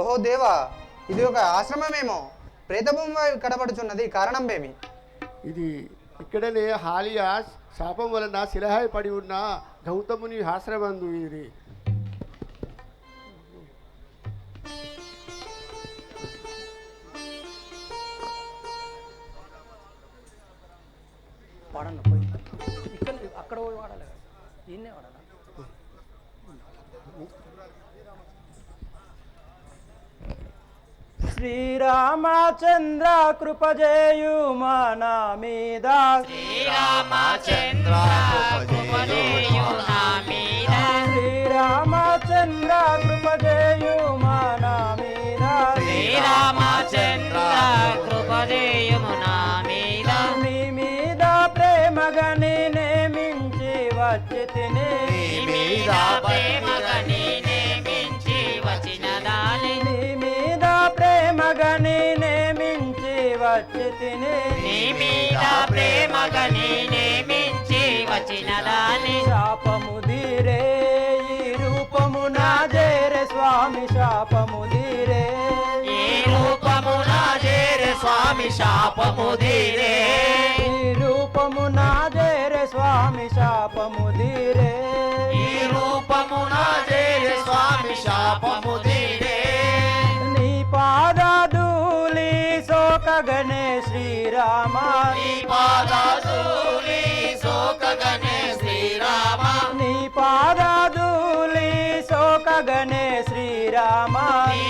ఓహో దేవా ఇది ఒక ఆశ్రమమేమో. ప్రేతభూమి కనబడుచున్నది కారణం ఏమి ఇది ఇక్కడనే హాలియా శాపం వలన శిలహాయి పడి ఉన్న గౌతముని ఆశ్రమందు ఇది. వాడన్న పోయి. ఇక్కడ అక్కడ పోయి వాడాలి కదా. దీన్నే వాడాలా? శ్రీరామచంద్ర కృపజేయు మన మీద శ్రీరామచంద్ర కృపజేయు నా మీద శ్రీరామచంద్ర కృపజేయు ప్రేమగని నేమించి వచ్చిన దాని శాపముదిరే ఈ రూపము నా జేరే స్వామి శాపముదిరే ఈ రూపమున చేరే స్వామి శాపముదిరే ఈ సోకగనే శ్రీరామ. నీ పాదాధూళి సోకగనే శ్రీరామ. నీ పాదధూళి సోకగనే శ్రీరామ. నీ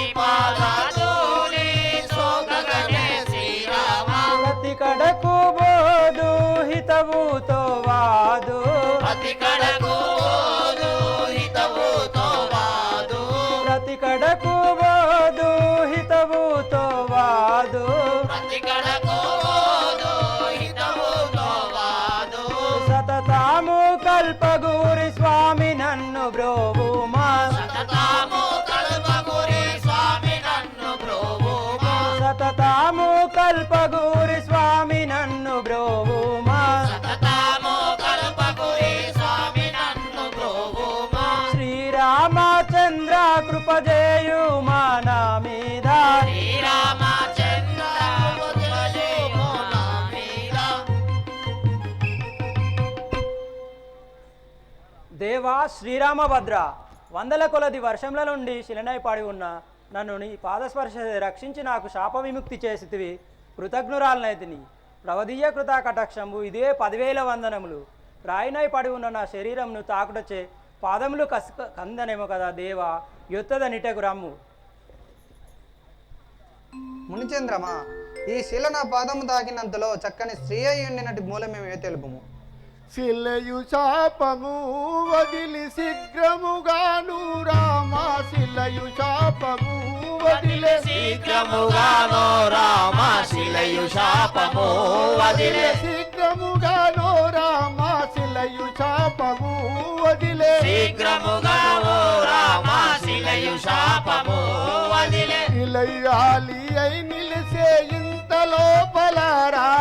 పగూరి స్వామి నన్ను బ్రోవ దేవా శ్రీరామభద్ర వందల కొలది వర్షంల నుండి శిలనై పడి ఉన్న నన్ను నీ పాదస్పర్శ రక్షించి నాకు శాప విముక్తి చేసితివి. కృతజ్ఞురాలనైతిని ప్రవదీయ కృత కటాక్షంబు ఇదే పదివేల వందనములు. రాయినై పడి ఉన్న నా శరీరంను తాకుటచే పాదములు కస్ కందనేమో కదా దేవా యొత్తద నిటకు రమ్ము. మునిచంద్రమా ఈ శిల నా పాదము తాకినంతలో చక్కని స్త్రీ అయి ఉండినటి మూలమేమే తెలుపుము. శిలయు శాపము వదిలి శీఘ్రముగాను రామా శిలయు శాపము వదిలే శీఘ్రముగానో రామ శిలయు శాపము వదిలే శీఘ్రముగాను రామా శిలయు శాపము వదిలే శీఘ్రముగానో రామ శిలయు శాపము వదిలే ఇలయాలి అయి నిలిసే ఇంత లోపల రామా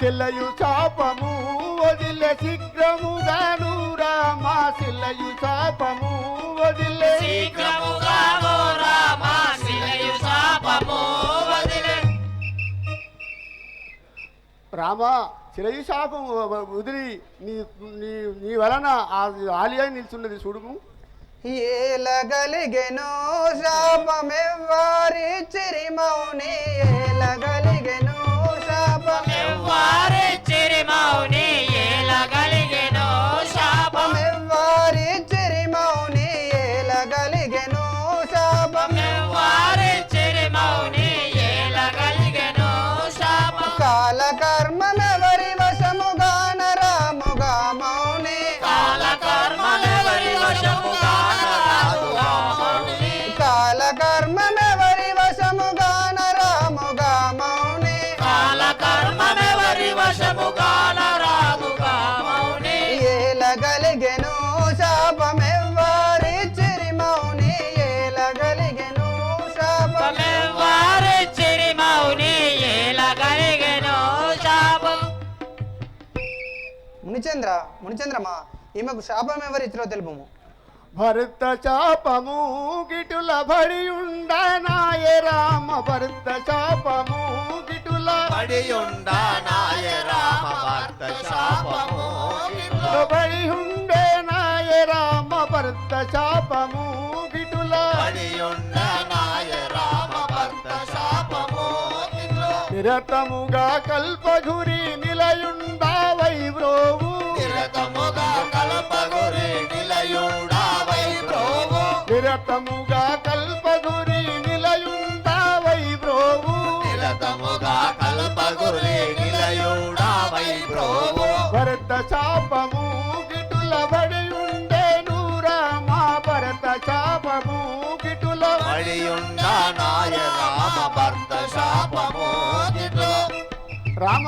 శిలయు చాపము వదిలే శీఘ్రముగాను రామా శిలయు చాపము వదిలే. శీఘ్రముగానో రామ శిలయు శాపము వదిలే. రామా శిలయు శాపము వదిలి నీ నీ నీ వలన ఆ ఆలియా నిల్చున్నది చూడుము. ఏలగలిగెను శాపమెవ్వారి చిరిమౌని ఏలగలిగెను మునిచంద్ర మునిచంద్రమా? ఈమెకు శాపం ఎవరిచ్చిరో తెలుపుము. భరత చాపము గిటుల బడి ఉండనాయ రామ భరత చాపము గిటుల పడియుండా నాయ రామ భర్త శాపము బడి ఉండే నాయ రామ భరత చాపము గిటుల పడియుండా నాయ రామ భర్త శాపము నిరతముగా కల్పగురి నిలయుండా వైబ్రోవు నిరతముగా కల్పగురి నిలయుండా వైబ్రోవు నిరతముగా కల్పగురి నిలయుడా వైభ్రోవు భరత చాపము గిటుల బడి ఉండేను రామా భరత చాపము గిటుల పడియుండా నాయ రామ భర్త శాపము రామ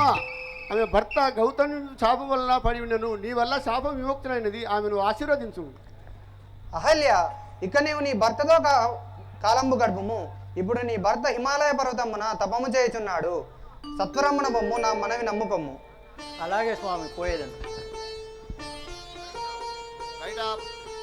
ఆమె భర్త గౌతమి శాపం వలన పడి ఉండను. నీ వల్ల శాపం విముక్తులైనది. ఆమెను ఆశీర్వదించు. అహల్య ఇక నీవు నీ భర్తతో కాలంబు గడుపుము. ఇప్పుడు నీ భర్త హిమాలయ పర్వతమున తపము చేయుచున్నాడు. సత్వరమున బొమ్ము నా మనవి నమ్ముకొమ్ము. అలాగే స్వామి పోయేదండి. రైట్